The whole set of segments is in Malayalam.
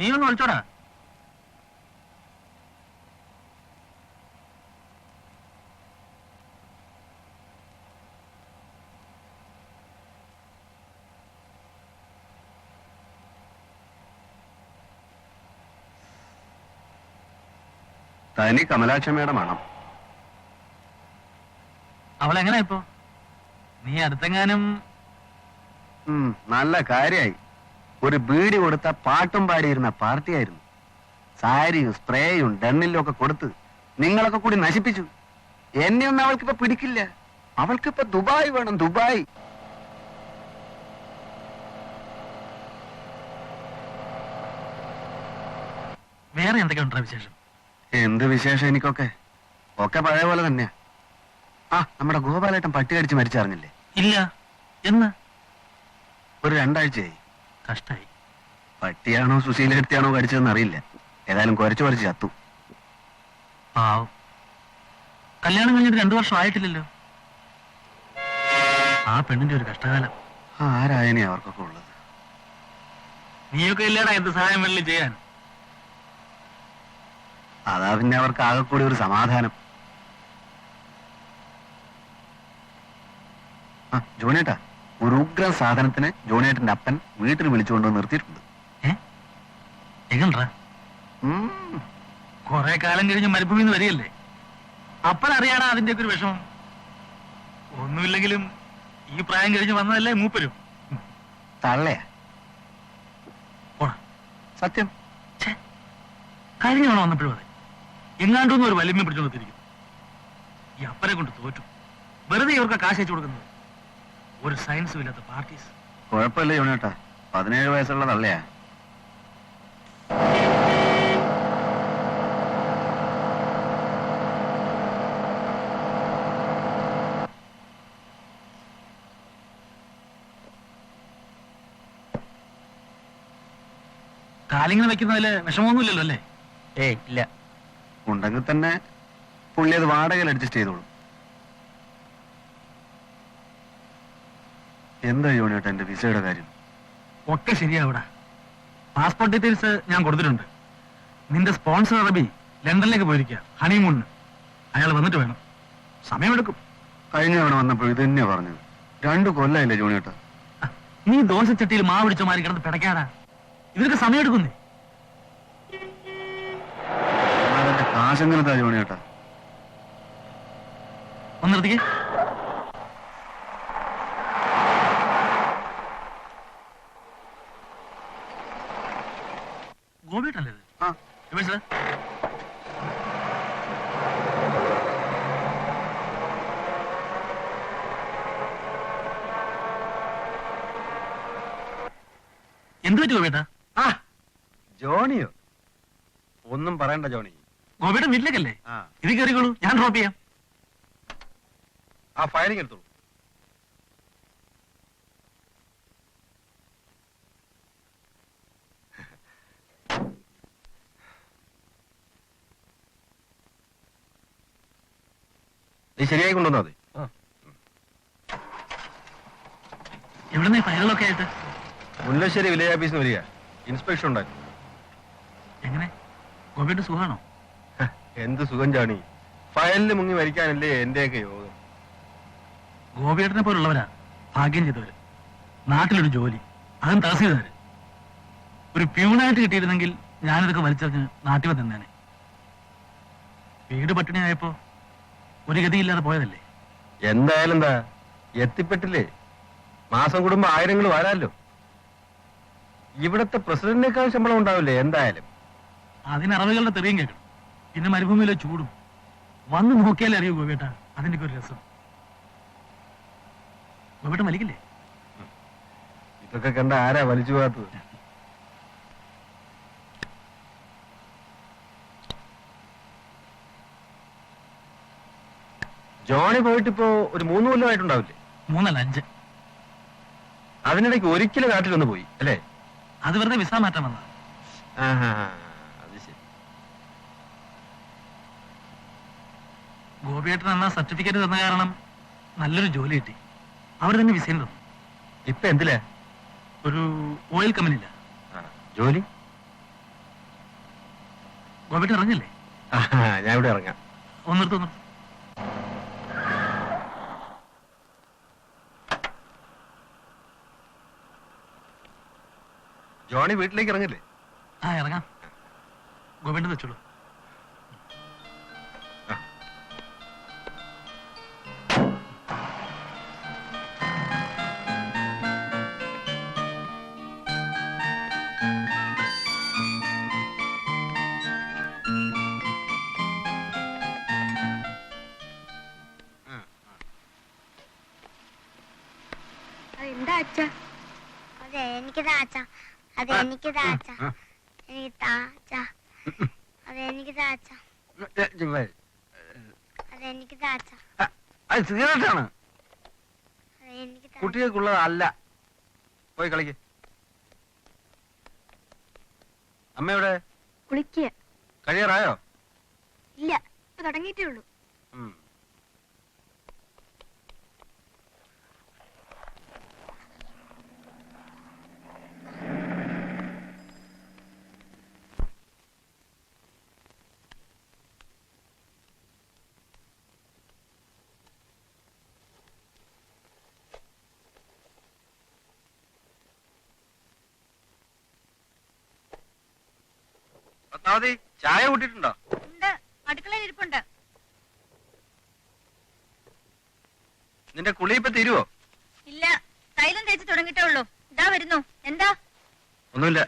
നീ ഒന്ന് വിളിച്ചോടാ. തനി കമലാക്ഷമ്മയുടെ മണം. അവളെങ്ങനെ ഇപ്പോ? നീ അടുത്തെങ്ങാനും നല്ല കാര്യായി. ഒരു ബീഡി കൊടുത്ത പാട്ടും പാടിയിരുന്ന പാർട്ടിയായിരുന്നു. സാരിയും സ്പ്രേയും ഡണ്ണിലും ഒക്കെ കൊടുത്ത് നിങ്ങളൊക്കെ കൂടി നശിപ്പിച്ചു. എന്നെ ഒന്നും അവൾക്കിപ്പോ പിടിക്കില്ല. അവൾക്കിപ്പോ ദുബായ് വേണം ദുബായ്. വേറെ എന്തൊക്കെ ഉണ്ടാ വിശേഷം? എന്ത് വിശേഷം എനിക്കൊക്കെ? ഒക്കെ പഴയ പോലെ തന്നെയാ. ആ നമ്മുടെ ഗോപാലേട്ടൻ പട്ടി കടിച്ച് മരിച്ചറിഞ്ഞില്ലേ? ഇല്ല. എന്ന്? ഒരു രണ്ടാഴ്ചയായി. കഷ്ടായി പട്ടിയാണോ സുശീല സുശീലെടുത്തിയാണോ കടിച്ചതെന്ന് അറിയില്ല. ഏതായാലും കുരച്ചു കുറച്ച് ചത്തു. പാവം. കല്യാണം കഴിഞ്ഞിട്ട് രണ്ടു വർഷം ആയിട്ടില്ലല്ലോ. ആ പെണ്ണിന്റെ ഒരു കഷ്ടകാലം. ആരായനെ അവർക്കൊക്കെ ഉള്ളത്? നീയൊക്കെ ഇല്ലടാ എന്ത് സഹായം വേണ്ടി ചെയ്യാൻ. അതാ പിന്നെ അവർക്ക് ആകെ കൂടി ഒരു സമാധാനം. ആ ജോണിയേട്ടാ. ഒരു ഉഗ്ര സാധനത്തിന് ജോണിയേട്ടന്റെ അപ്പൻ വീട്ടിൽ വിളിച്ചുകൊണ്ട് നിർത്തിയിട്ടുണ്ട്. കൊറേ കാലം കഴിഞ്ഞ് മരുഭൂമി വരികയല്ലേ വരികയല്ലേ? അപ്പനറിയാടാ അതിന്റെ ഒക്കെ ഒരു വിഷമം. ഒന്നുമില്ലെങ്കിലും ഈ പ്രായം കഴിഞ്ഞ് വന്നതല്ലേ മൂപ്പരും. തള്ളയാ. സത്യം. കഴിഞ്ഞ തവണ വന്നപ്പോഴും അതെ. എങ്ങാണ്ടൊന്നും ഒരു വലിയ പിടിച്ചോണ്ടിരിക്കും ഈ അപ്പനെ കൊണ്ട് തോറ്റു. വെറുതെ ഇവർക്ക് കാശ് അയച്ചു കൊടുക്കുന്നത്. ഒരു സയൻസും ഇല്ലാത്ത പാർട്ടീസ് കുഴപ്പമില്ല യൂണിയോട്ടാ. പതിനേഴ് വയസ്സുള്ള തള്ളയാ. കാലിങ്ങനെ വെക്കുന്നതിൽ വിഷമമൊന്നുമില്ലല്ലോ അല്ലേ? ഏയ് ഇല്ല. ഉണ്ടെങ്കിൽ തന്നെ പുള്ളി അത് വാടകയിൽ അഡ്ജസ്റ്റ് ചെയ്തോളും. എന്താ ജോണിയേട്ടാ എന്റെ വിസയുടെ കാര്യം? ഒക്കെ ശരിയാവടാ പാസ്പോർട്ട് ഡീറ്റെയിൽസ് ഞാൻ കൊടുത്തിട്ടുണ്ട്. നിന്റെ സ്പോൺസർ അറബി ലണ്ടനിലേക്ക് പോയിരിക്കുക ഹണിമൂണിന്. അയാൾ വന്നിട്ട് വേണം. സമയമെടുക്കും. കഴിഞ്ഞ തവണ വന്നപ്പോൾ ഇത് തന്നെയാ പറഞ്ഞത്. രണ്ടു കൊല്ലായില്ലേ ജോണിയേട്ടാ? നീ ദോശച്ചട്ടിയിൽ മാവ് പിടിച്ച മാറി കിടന്ന് പിടയ്ക്കാടാ ഇതിനൊക്കെ സമയമെടുക്കുന്നേ. കാശെങ്ങനത്താ ജോണിയേട്ടാ? ഒന്ന് നിർത്തിക്കേ. ഇത്? ആ. സാർ എന്ത് പറ്റി ആ ജോണിയോ? ഒന്നും പറയണ്ട ജോണി. ഗോപിയുടെ വീട്ടിലേക്കല്ലേ? ആ. ഇത് കയറിക്കോളൂ. ഞാൻ ഡ്രോപ്പ് ചെയ്യാം. ആ ഫയലിംഗ് എടുത്തോളൂ. ശരിയായി കൊണ്ടുവന്നാ മതി. എവിടുന്ന് ഫയലൊക്കെ ഫയലുകളൊക്കെ ആയിട്ട്? മുല്ലശ്ശേരി വില്ലേജ് ഓഫീസിൽ വരിക. ഇൻസ്പെക്ഷൻ ഉണ്ടായി എങ്ങനെ? ഗോപിയുടെ സുഖമാണോ? എന്ത് സുഖം ചാണി ഫയലിന് മുങ്ങി മരിക്കാനല്ലേ എന്റെയൊക്കെ യോഗം. ഗോപിയേട്ടനെ പോലുള്ളവരാ ഭാഗ്യം ചെയ്തവര്. നാട്ടിലൊരു ജോലി അതും തഹസീൽദാര്. ഒരു പ്യൂണായിട്ട് കിട്ടിയിരുന്നെങ്കിൽ ഞാനിതൊക്കെ വലിച്ചെറിഞ്ഞ് നാട്ടിൽ വന്നേനെ വീട് പട്ടിണിയായപ്പോ ഒരു ഗതിയില്ലാതെ പോയതല്ലേ? എന്തായാലും എന്താ എത്തിപ്പെട്ടില്ലേ? മാസം കൂടുമ്പോ ആയിരങ്ങൾ വരാല്ലോ ഇവിടത്തെ പ്രസിഡന്റിനേക്കാൾ ശമ്പളം ഉണ്ടാവില്ലേ എന്തായാലും? അതിന് അറബികളുടെ തെറിയും കേൾക്കണം. പിന്നെ മരുഭൂമിയിലെ ചൂടും. വന്ന് നോക്കിയാലേ അറിയൂ ഗോവേട്ട അതിന്റെ ഒരു രസം. ഗോവേട്ട വലിക്കില്ലേ? ഇതൊക്കെ കണ്ട ആരാ വലിച്ചു പോകാത്തത്? ജോണി പോയിട്ട് ഇപ്പോ ഒരു മൂന്ന് കൊല്ലമായിട്ടുണ്ടാവില്ലേ? മൂന്നല്ല അഞ്ച്. അതിനിടയ്ക്ക് ഒരിക്കലും നാട്ടിലൊന്ന് പോയി അല്ലേ? അത് വെറുതെ വിസ മാറ്റം വന്നതാ. ആഹാ, അത് ശരി. ഗോപിയേട്ടൻ എന്നാ സർട്ടിഫിക്കറ്റ് തന്ന കാരണം നല്ലൊരു ജോലി കിട്ടി. അവർ തന്നെ വിസയിൽ തന്നു. ഇപ്പൊ എന്തിലാ? ഒരു ഓയിൽ കമ്പനിയില്ല ആ, ജോലി? ഗോപിയേട്ടൻ ഇറങ്ങില്ലേ? ഞാൻ ഇവിടെ ഇറങ്ങാം. ഒന്നിടത്ത് ഒന്ന് ജോണി വീട്ടിലേക്ക് ഇറങ്ങില്ലേ? ആ ഇറങ്ങാം. ഗോവിന്ദൻ വെച്ചോളൂ. എന്താ അച്ഛ? അതെ എനിക്ക് താച്ച അതെ എനിക്ക് താച്ച എനിക്ക് താച്ച അതെ എനിക്ക് താച്ച അതെ എനിക്ക് താച്ച അത് എനിക്ക് കുട്ടികൾക്കുള്ളതല്ല. പോയി കളിക്ക്. അമ്മയുടെ കുളിക്കുക കഴിയാറായോ? ഇല്ല ഇപ്പൊ തുടങ്ങിയിട്ടേ ഉള്ളൂ. ഉം. പത്മാവതി ചായ കൂട്ടിട്ടുണ്ടോ ഉണ്ട്. അടുക്കളയിൽ ഇരിപ്പുണ്ട്. നിന്റെ കുളി ഇപ്പൊ തീരുവോ? ഇല്ല. തൈലം തേച്ച് തുടങ്ങിട്ടേ ഉള്ളൂ. ഇതാ വരുന്നു. എന്താ? ഒന്നുമില്ല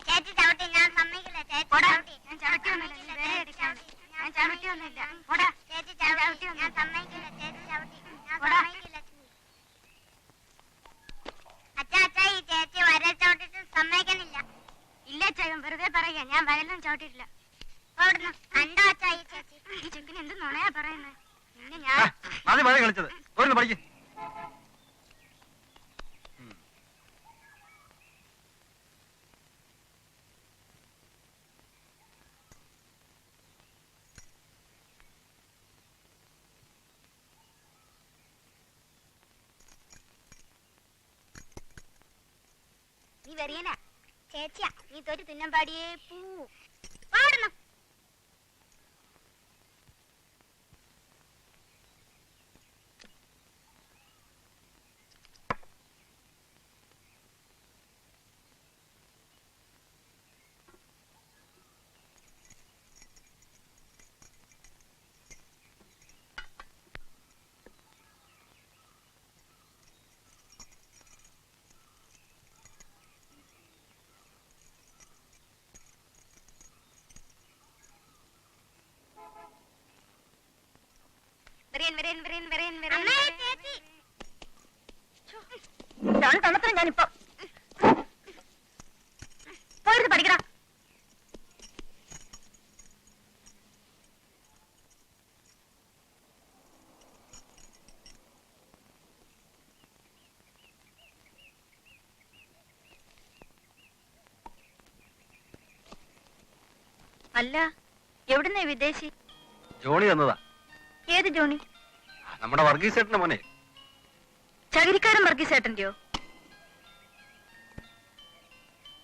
ചേച്ചി ചവിട്ടി ഞാൻ സമ്മതിക്കില്ല ചേച്ചി ചവിട്ടി ഞാൻ ചവിട്ടിയൊന്നുമില്ല ഞാൻ ചവിട്ടിയൊന്നുമില്ല ചേച്ചി ചവിട്ടി ഞാൻ സമ്മതിക്കില്ല ചേച്ചി ചവിട്ടി ഞാൻ സമ്മതിക്കില്ല അച്ഛാ അച്ഛാ ഈ ചേച്ചി വരെ ചവിട്ടിട്ട് സമ്മതിക്കണില്ല ഇല്ല ചേച്ചൻ വെറുതെ പറയാ ഞാൻ വയലും ചവിട്ടിട്ടില്ല. കണ്ടോ അച്ഛാ ഈ ചേച്ചി? ഈ ചെക്കിന് എന്ത് നുണയാ പറയുന്നത് പിന്നെ ഞാൻ മതി മതി കളിച്ചത്. ഒരു പഠിക്ക്. നീ വെറിയനാ ചേച്ചിയാ നീ തോറ്റ് തിന്നാൻ പാടിയേ പൂ. ഞാനിപ്പോ. പോയിരുന്ന് പഠിക്കടാ. അല്ല എവിടുന്നേ വിദേശി? ജോണി തന്നതാ. ഏത് ജോണി? നമ്മുടെ വർഗീസ് ചേട്ടന്റെ മോനെ. ചകിരിക്കാരൻ വർഗീസേട്ടന്റെയോ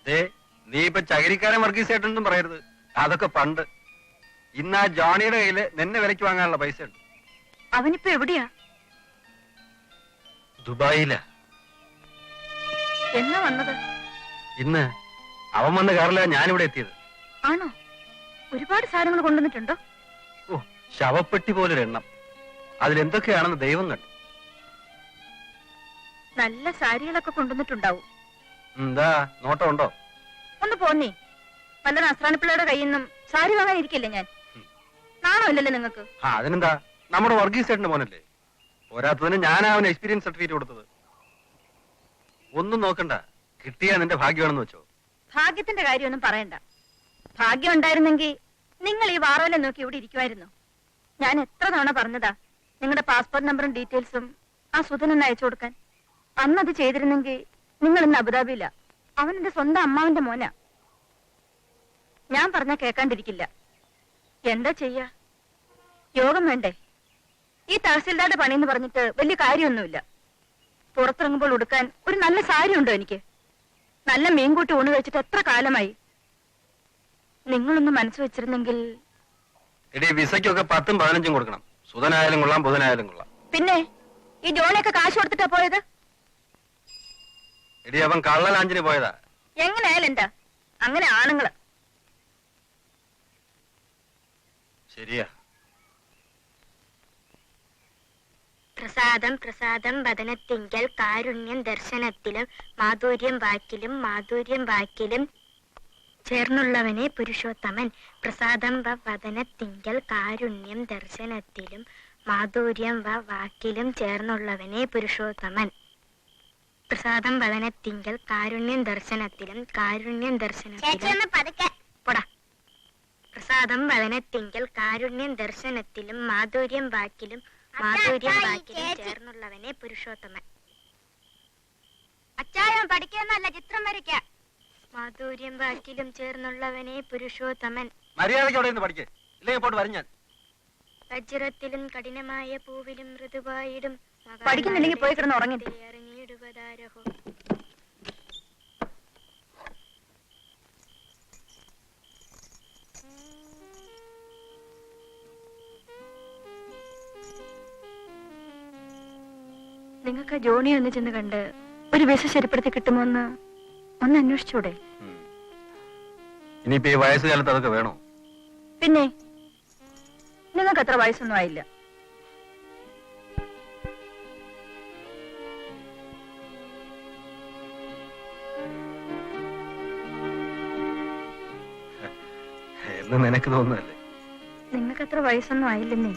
ദേ നീ ഇപ്പൊ ചകിരിക്കാരൻ വർഗീസ് ചേട്ടൻ പറയരുത്. അതൊക്കെ പണ്ട്. ഇന്ന് ആ ജോണിയുടെ കയ്യിൽ നിന്നെ വിലക്ക് വാങ്ങാനുള്ള പൈസ ഉണ്ട് അവനിപ്പോ എവിടെയാ? ദുബായില. എന്നാ വന്നത്? ഇന്ന് അവൻ വന്ന കാറിലാ ഞാനിവിടെ എത്തിയത്. ആണോ? ഒരുപാട് സാധനങ്ങൾ കൊണ്ടുവന്നിട്ടുണ്ടോ? ഓ ശവപ്പെട്ടി പോലൊരു എണ്ണം അതിലെന്തൊക്കെയാണെന്ന് ദൈവം കണ്ടു. നല്ല സാരികളൊക്കെ കൊണ്ടുവന്നിട്ടുണ്ടാവും. എന്താ നോട്ടം ഉണ്ടോ ഒന്ന് പോന്നേ. വല്ല നസ്രാണിപ്പിള്ളയുടെ കയ്യിൽ നിന്നും സാരി വാങ്ങാൻ ഇരിക്കില്ലേ ഞാൻ? നാണോ ഇല്ലല്ലോ നിങ്ങൾക്ക്? ആ അതിനെന്താ? നമ്മുടെ വർഗീസ് ചേട്ടന്റെ മോനല്ലേ? പോരാത്തതിന് ഞാനാ അവന് എക്സ്പീരിയൻസ് സർട്ടിഫിക്കറ്റ് കൊടുത്തത്. ഒന്നും നോക്കണ്ട. കിട്ടിയാ നിന്റെ ഭാഗ്യമാണെന്ന് വെച്ചോ. ഭാഗ്യത്തിന്റെ കാര്യമൊന്നും പറയണ്ട. ഭാഗ്യം ഉണ്ടായിരുന്നെങ്കിൽ നിങ്ങൾ ഈ വാറോലെ നോക്കി ഇവിടെ ഇരിക്കുമായിരുന്നു ഞാൻ എത്ര തവണ പറഞ്ഞതാ? നിങ്ങളുടെ പാസ്പോർട്ട് നമ്പറും ഡീറ്റെയിൽസും ആ സുധനൊന്ന് അയച്ചു കൊടുക്കാൻ. അത് ചെയ്തിരുന്നെങ്കിൽ നിങ്ങൾ ഇന്ന് അബുദാബിയില്ല അവൻ എന്റെ സ്വന്തം അമ്മാവിന്റെ മോനാ. ഞാൻ പറഞ്ഞ കേൾക്കാണ്ടിരിക്കില്ല. എന്താ ചെയ്യാ? യോഗം വേണ്ടേ? ഈ തഹസിൽദാരുടെ പണിയെന്ന് പറഞ്ഞിട്ട് വലിയ കാര്യമൊന്നുമില്ല. പുറത്തിറങ്ങുമ്പോൾ ഉടുക്കാൻ ഒരു നല്ല സാരി ഉണ്ടോ എനിക്ക്? നല്ല മീൻകൂട്ടി ഊണ് കഴിച്ചിട്ട് എത്ര കാലമായി? നിങ്ങളൊന്ന് മനസ്സ് വെച്ചിരുന്നെങ്കിൽ പത്തും പതിനഞ്ചും കൊടുക്കണം. സുധനായാലും കൊള്ളാം ബുധനായാലും കൊള്ളാം. പിന്നെ ഈ ജോണിയൊക്കെ കാശ് കൊടുത്തിട്ടാ പോയത്? എടി അവൻ കള്ളലാഞ്ചിന് പോയതാ. എങ്ങനെയായാലും എന്താ? അങ്ങനെ ആണുങ്ങൾ. ശരിയാ. പ്രസാദം പ്രസാദം വദനത്തിങ്കൽ കാരുണ്യം ദർശനത്തിലും മാധുര്യം വാക്കിലും മാധുര്യം വാക്കിലും ചേർന്നുള്ളവനെ പുരുഷോത്തമൻ. പ്രസാദം വ വദനത്തിങ്കൽ കാരുണ്യം ദർശനത്തിലും മാധുര്യം വ വാക്കിലും ചേർന്നുള്ളവനെ പുരുഷോത്തമൻ. പ്രസാദം വദനത്തിങ്കൽ കാരുണ്യം ദർശനത്തിലും കാരുണ്യം ദർശനത്തിലും. പോടാ. പ്രസാദം വദനത്തിങ്കൽ കാരുണ്യം ദർശനത്തിലും മാധുര്യം വാക്കിലും മാധുര്യം വാക്കിലും ചേർന്നുള്ളവനെ പുരുഷോത്തമൻ. അച്ചായം പഠിക്കുന്നല്ല ചിത്രം വരയ്ക്ക. മാധുര്യം വാക്കിലും ചേർന്നുള്ളവനെ പുരുഷോത്തമൻ. മര്യാദയ്ക്ക് അവിടെ നിന്ന് പഠിക്കേ. ഇല്ലെങ്കിൽ പോട്ട് വരും ഞാൻ. വജ്രത്തിലും കഠിനമായ പൂവിലും മൃദുവായിടും പഠിക്കുന്നില്ലെങ്കിൽ പോയി കിടന്ന് ഉറങ്ങി. അറിഞ്ഞിടുവതാരഹോ നിങ്ങൾക്ക് ജോണി ഒന്ന് ചെന്ന് കണ്ട് ഒരു വിശ ശരിപ്പെടുത്തി കിട്ടുമോന്ന് ഒന്ന് അന്വേഷിച്ചൂടെ. ഇനിയിപ്പോ ഈ വയസ്സുകാലത്ത് അതൊക്കെ വേണോ? പിന്നെ നിങ്ങൾക്ക് അത്ര വയസ്സൊന്നും ആയില്ല. എന്ന് നിനക്ക് തോന്നുന്നല്ലേ നിങ്ങൾക്ക് അത്ര വയസ്സൊന്നും ആയില്ലെന്നേ.